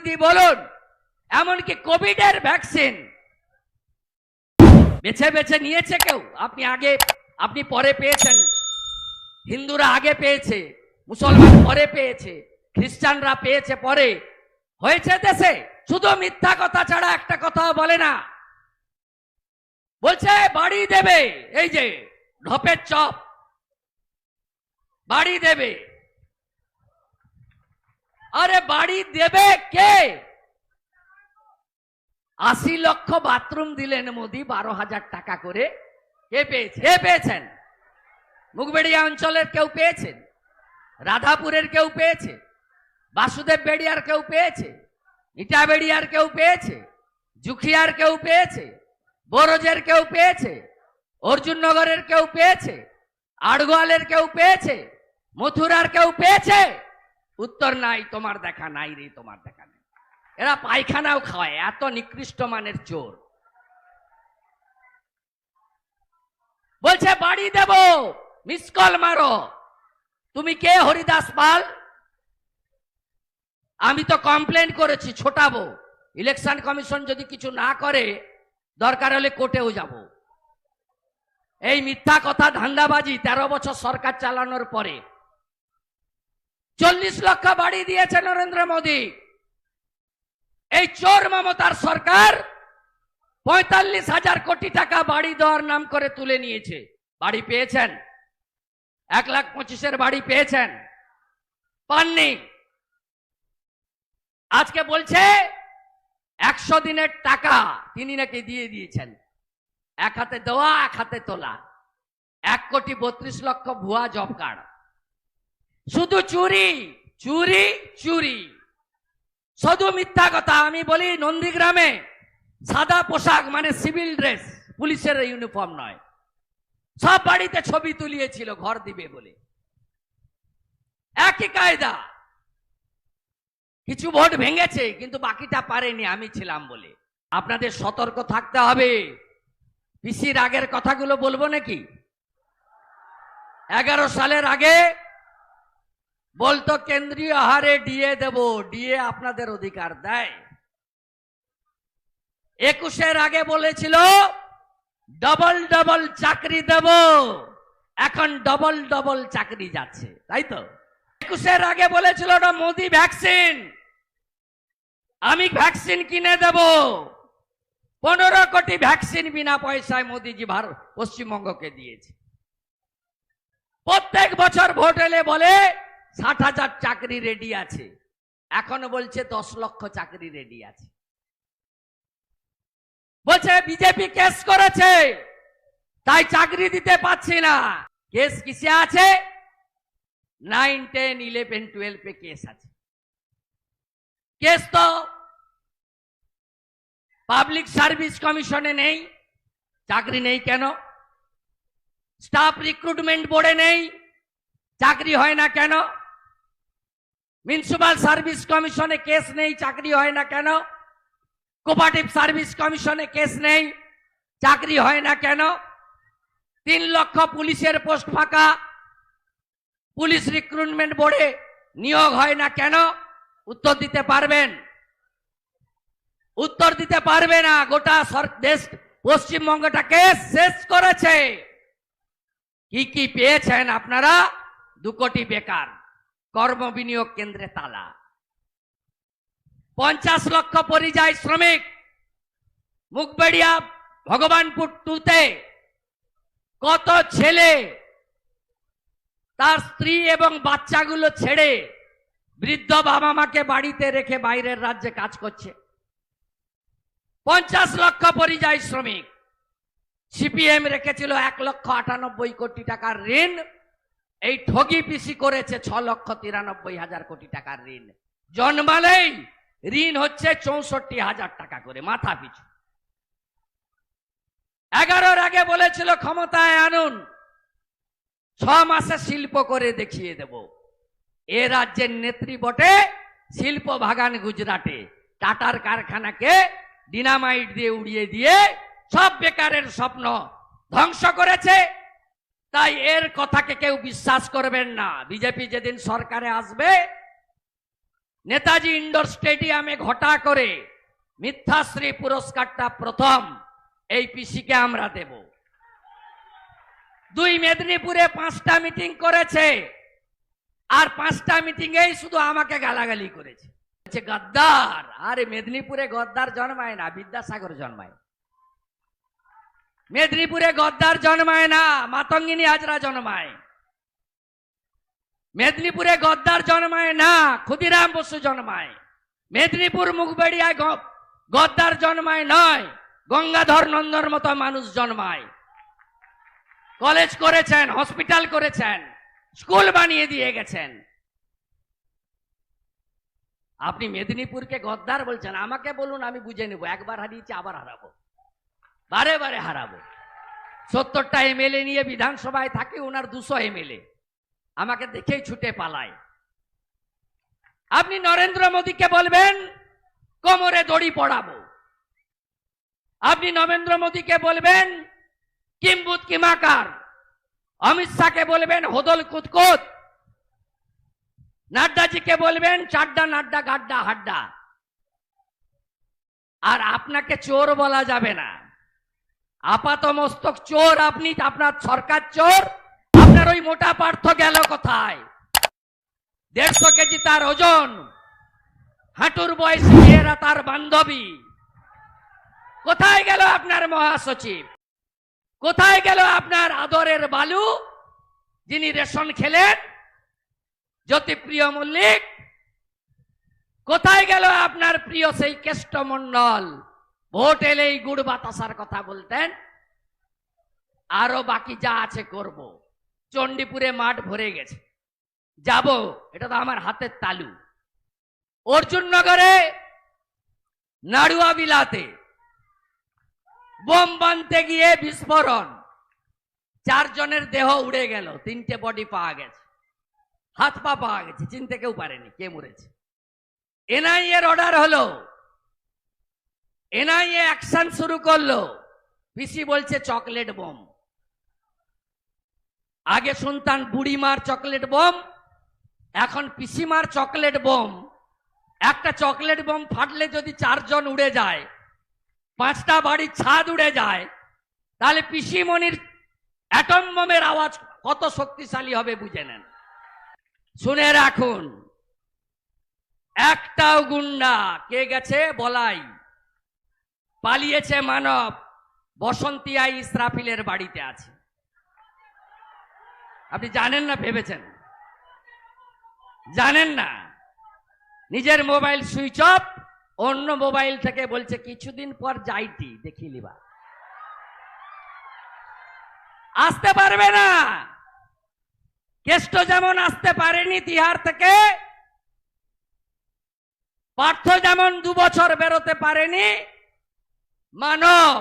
দিদি বলুন, এমনকি কোভিডের ভ্যাকসিন বেছে বেছে নিয়েছে কেউ? আপনি আগে, আপনি পরে পেয়েছেন। হিন্দুরা আগে পেয়েছে, মুসলমান পরে পেয়েছে, খ্রিস্টানরা পেয়েছে পরে। হয়েছে দেশে? শুধু মিথ্যা কথা ছাড়া একটা কথাও বলে না। বলছে, বাড়ি দেবে, এই যে, ঢপের চপ। বাড়ি দেবে। আরে বাড়ি দেবে কে? আশি লক্ষ বাথরুম দিলেন মোদি, বারো হাজার টাকা করে। কে পেয়েছে? কে পেয়েছেন? মুখবেড়িয়া অঞ্চলের কেউ পেয়েছেন রাধাপুরের কেউ পেয়েছে? বাসুদেব বেড়িয়ার কেউ পেয়েছে? ইটা বেড়িয়ার কেউ পেয়েছে? জুখিয়ার কেউ পেয়েছে? বরজের কেউ পেয়েছে? অর্জুননগরের কেউ পেয়েছে? আড়গোয়ালের কেউ পেয়েছে? মথুরার কেউ পেয়েছে? উত্তর নাই, তোমার দেখা নাই রে, তোমার দেখা নাই। এরা পায়খানাও খাওয়ায় এত নিকৃষ্ট মানের চোর। বলছে, বাড়ি দেব মিস কল মারো। তুমি কে, হরিদাস পাল? আমি তো কমপ্লেন করেছি, ছোটাবো। ইলেকশন কমিশন যদি কিছু না করে, দরকার হলে কোর্টেও যাব। এই মিথ্যা কথা, ধান্দাবাজি তেরো বছর সরকার চালানোর পরে চল্লিশ লক্ষ বাড়ি দিয়েছে নরেন্দ্র মোদী। এই চোর মমতার সরকার পঁয়তাল্লিশ হাজার কোটি টাকা বাড়ি দেওয়ার নাম করে তুলে নিয়েছে। বাড়ি পেয়েছেন? এক লাখ পঁচিশের বাড়ি পেয়েছেন? পাননি। আজকে বলছে, একশো দিনের টাকা তিনি নাকি দিয়ে দিয়েছেন। এক হাতে দেওয়া, এক হাতে তোলা। এক কোটি বত্রিশ লক্ষ ভুয়া জব কার্ড। শুধু চুরি চুরি চুরি। শুধু মিথ্যা কথা, আমি বলি নন্দীগ্রামে সাদা পোশাক মানে সিভিল ড্রেস, পুলিশের ইউনিফর্ম নয়। সব বাড়িতে ছবি তুলিয়েছিল, ঘর দিবে বলে। একই কায়দা। কিছু ভোট ভেঙেছে, কিন্তু বাকিটা পারেনি, আমি ছিলাম বলে। আপনাদের সতর্ক থাকতে হবে। পিসির আগের কথাগুলো বলব নাকি? এগারো সালের আগে বলতো, কেন্দ্রীয় হারে ডিএ দেব, ডিএ আপনাদের অধিকার দেয়। একুশের আগে বলেছিল, ডবল ডবল চাকরি দেব। এখন ডবল ডবল চাকরি যাচ্ছে, তাই তো? একুশের আগে বলেছিল, ওটা মোদি ভ্যাকসিন, আমি ভ্যাকসিন কিনে দেব। পনেরো কোটি ভ্যাকসিন বিনা পয়সায় মোদিজি ভারত পশ্চিমবঙ্গকে দিয়েছে। প্রত্যেক বছর ভোট এলে বলে ষাট হাজার চাকরি রেডি আছে। এখন বলছে দশ লক্ষ চাকরি রেডি আছে। বলছে, বিজেপি কেস করেছে, তাই চাকরি দিতে পাচ্ছি না। কেস কিসে আছে? নাইন টেন ইলেভেন টুয়েলভে কেস আছে। কেস তো পাবলিক সার্ভিস কমিশনে নেই, চাকরি নেই কেন? স্টাফ রিক্রুটমেন্ট বোর্ডে নেই, চাকরি হয় না কেন? মিউনিসিপাল সার্ভিস কমিশনে কেস নেই, চাকরি হয় না কেন? কোপারেটিভ সার্ভিস কমিশনে কেস নেই, চাকরি হয় না কেন? তিন লক্ষ পুলিশের পোস্ট ফাঁকা, পুলিশ রিক্রুটমেন্ট বোর্ডে নিয়োগ হয় না কেন? উত্তর দিতে পারবেন? উত্তর দিতে পারবে না, গোটা দেশ পশ্চিমবঙ্গটাকে শেষ করেছে। কি কি পেয়েছেন আপনারা? দু কোটি বেকার। কর্ম বিনিয়োগ কেন্দ্রে তালা। পঞ্চাশ লক্ষ পরিযায়ী শ্রমিক মুখবেড়িয়া ভগবানপুর টুতে কত ছেলে তার স্ত্রী এবং বাচ্চাগুলো ছেড়ে বৃদ্ধ বাবা মাকে বাড়িতে রেখে বাইরের রাজ্যে কাজ করছে। পঞ্চাশ লক্ষ পরিযায়ী শ্রমিক সিপিএম রেখেছিল এক লক্ষ আটানব্বই কোটি টাকার ঋণ। এই ঠগি পিসি করেছে ছ লক্ষ তিরানব্বই হাজার কোটি টাকার ঋণ। জন্মালেই ঋণ হচ্ছে চৌষট্টি হাজার টাকা করে, মাথা পিছু। এগারোর আগে বলেছিল, ক্ষমতায় আনুন। ছ মাসে শিল্প করে দেখিয়ে দেব। এ রাজ্যের নেত্রী বটে শিল্প ভাগান গুজরাটে। টাটার কারখানাকে ডিনামাইট দিয়ে উড়িয়ে দিয়ে সব বেকারের স্বপ্ন ধ্বংস করেছে। তাই এর কথাকে কেউ বিশ্বাস করবেন না। বিজেপি যেদিন সরকারে আসবে, নেতাজি ইন্ডোর স্টেডিয়ামে ঘটা করে মিথ্যাশ্রী পুরস্কারটা প্রথম এই পিসিকে আমরা দেব। দুই মেদিনীপুরে পাঁচটা মিটিং করেছে, আর পাঁচটা মিটিং এই শুধু আমাকে গালাগালি করেছে। গদ্দার, আরে মেদিনীপুরে গদ্দার জন্মায় না, বিদ্যাসাগর জন্মায়। মেদিনীপুরে গদ্দার জন্মায় না, মাতঙ্গিনী হাজরা জন্মায়। মেদিনীপুরে গদ্দার জন্মায় না, ক্ষুদিরাম বসু জন্মায়। মেদিনীপুর মুখবেড়িয়ায় গদ্দার জন্মায় নয়, গঙ্গাধর নন্দর মতো মানুষ জন্মায়। কলেজ করেছেন, হসপিটাল করেছেন, স্কুল বানিয়ে দিয়ে গেছেন। আপনি মেদিনীপুরকে গদ্দার বলছেন, আমাকে বলুন, আমি বুঝে নেব, একবার হারিয়েছি, আবার হারাবো। বারে বারে হারাবো। সত্তরটা এমএলএ নিয়ে বিধানসভায় থাকে ওনার দুশো এমএলএ। আমাকে দেখেই ছুটে পালায়। আপনি নরেন্দ্র মোদীকে বলবেন, কোমরে দড়ি পড়াবো। আপনি নরেন্দ্র মোদীকে বলবেন, কিম্বুত কিমাকার। অমিত শাহকে বলবেন, হোদল কুতকুত। নাড্ডাজিকে বলবেন, চাড্ডা নাড্ডা গাড্ডা হাড্ডা। আর আপনাকে চোর বলা যাবে না। আপাত মস্তক চোর আপনি, আপনার সরকার চোর। আপনার ওই মোটা পার্থ গেল কোথায়? দেড়শো কেজি তার ওজন। হাঁটুর বয়সী মেয়েরা তার বান্ধবী। কোথায় গেল আপনার মহাসচিব? কোথায় গেল আপনার আদরের বালু, যিনি রেশন খেলেন? জ্যোতিপ্রিয় মল্লিক, কোথায় গেল আপনার প্রিয় সেই কেষ্টমন্ডল ভোট এলেই গুড় বাতাসার কথা বলতেন, আরও বাকি যা আছে করব। চণ্ডীপুরে মাঠ ভরে গেছে। যাব, এটা তো আমার হাতের তালু। অর্জুননগরে, নাড়ুয়া বিলাতে, বোম বানতে গিয়ে বিস্ফোরণ। চারজনের দেহ উড়ে গেল, তিনটে বডি পাওয়া গেছে। হাত পা পাওয়া গেছে, চিনতে কেউ পারেনি কে মরেছে। এনআইএ এর অর্ডার হলো এনআইএ অ্যাকশন শুরু করল। পিসি বলছে, চকলেট বোম। আগে শুনতাম বুড়িমার চকলেট বোম, এখন পিসিমার চকলেট বোম। একটা চকলেট বোম ফাটলে যদি চারজন উড়ে যায়, পাঁচটা বাড়ির ছাদ উড়ে যায়, তাহলে পিসিমণির অ্যাটম বোমের আওয়াজ কত শক্তিশালী হবে বুঝে নেন। শুনে রাখুন, একটাও গুন্ডা, কে গেছে? বলাই। পালিয়েছে মানব বসন্তিয়া ইসরাফিলের বাড়িতে আছে। আপনি জানেন না, ভেবেছেন? জানেন না? নিজের মোবাইল সুইচ অফ, অন্য মোবাইল থেকে বলছে, কিছুদিন পর যাইটি দেখি লিবা। আসতে পারবে না। কেষ্ট যেমন আসতে পারেনি তিহার থেকে, পার্থ যেমন দু বছর বেরোতে পারেনি মানব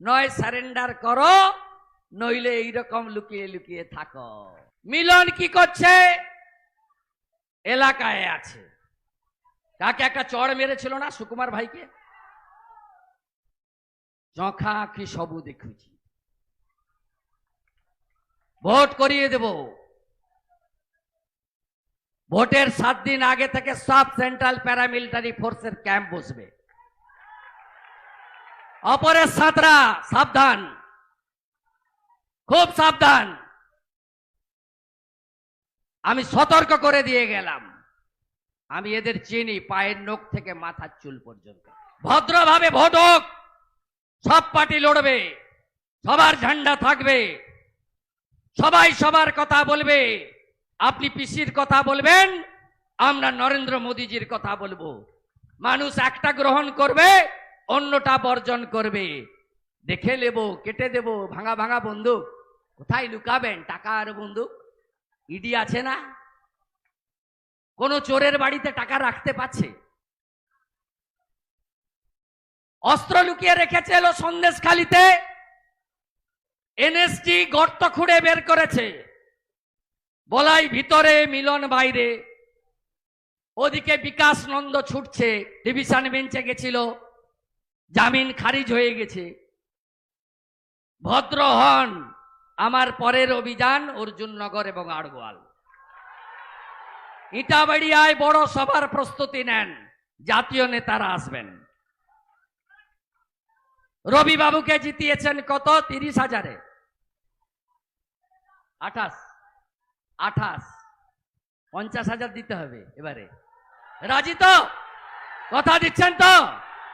নয় সারেন্ডার করো, নইলে এইরকম লুকিয়ে লুকিয়ে থাকো। মিলন কি করছে? এলাকায় আছে। কাকে একটা চড় মেরেছিল না সুকুমার ভাইকে? চখা আঁখি সবু দেখুছি। ভোট করিয়ে দেব। ভোটের সাত দিন আগে থেকে সব সেন্ট্রাল প্যারামিলিটারি ফোর্সের ক্যাম্প বসবে। অপরের সাঁতরা সাবধান। খুব সাবধান। আমি সতর্ক করে দিয়ে গেলাম। আমি এদের চিনি, পায়ের নখ থেকে মাথার চুল পর্যন্ত। ভদ্রভাবে ভোট হোক, সব পার্টি লড়বে, সবার ঝান্ডা থাকবে, সবাই সবার কথা বলবে, আপনি পিসির কথা বলবেন, আমরা নরেন্দ্র মোদীজির কথা বলব। মানুষ একটা গ্রহণ করবে অন্যটা বর্জন করবে। দেখে নেব, কেটে দেব, ভাঙা ভাঙা বন্দুক। কোথায় লুকাবেন টাকা আর বন্দুক? ইডি আছে না? কোন চোরের বাড়িতে টাকা রাখতে পারছে? অস্ত্র লুকিয়ে রেখেছে এলো সন্দেশ খালিতে এনএসটি গর্ত খুঁড়ে বের করেছে। বলাই ভিতরে, মিলন বাইরে। ওদিকে বিকাশ নন্দ ছুটছে, ডিভিশন বেঞ্চে গেছিল। জামিন খারিজ হয়ে গেছে। ভদ্র হন আমার পরের অভিযান অর্জুননগর এবং আড়গোয়াল। ইটাবাড়িয়ায় বড় সভার প্রস্তুতি নেন, জাতীয় নেতারা আসবেন। রবি বাবুকে জিতিয়েছেন কত? তিরিশ হাজারে। আঠাশ। আঠাশ। পঞ্চাশ হাজার দিতে হবে এবারে। রাজি তো? কথা দিচ্ছেন তো?